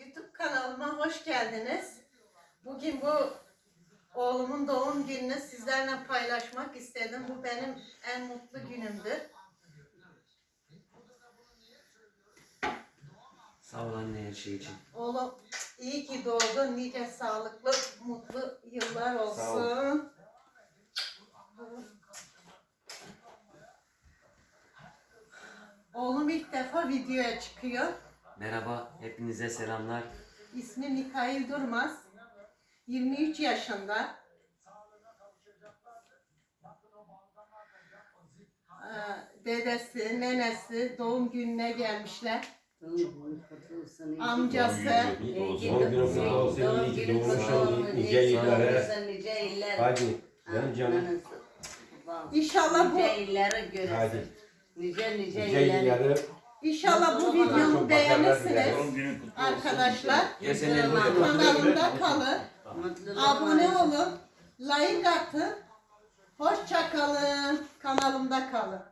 YouTube kanalıma hoş geldiniz. Bugün bu oğlumun doğum gününü sizlerle paylaşmak istedim. Bu benim en mutlu günümdür. Sağ ol anne her şey için. Oğlum iyi ki doğdu. Nice sağlıklı, mutlu yıllar Sağ ol. olsun. Oğlum ilk defa videoya çıkıyor. Merhaba, hepinize selamlar. İsmi Mikail Durmaz. 23 yaşında. Ee, Dedesi, nenesi doğum gününe gelmişler. Amcası. Doğum günün kutlu olsun, iyi ki doğmuşsun, nice yıllara. Hadi, benim canım. İnşallah bu Nice yılları göresin. Hadi, Nice nice nice yılları. İnşallah bu videomu beğenirsiniz arkadaşlar. De Kanalımda kalın. Abone olun. Like atın. Hoşça kalın. Kanalımda kalın.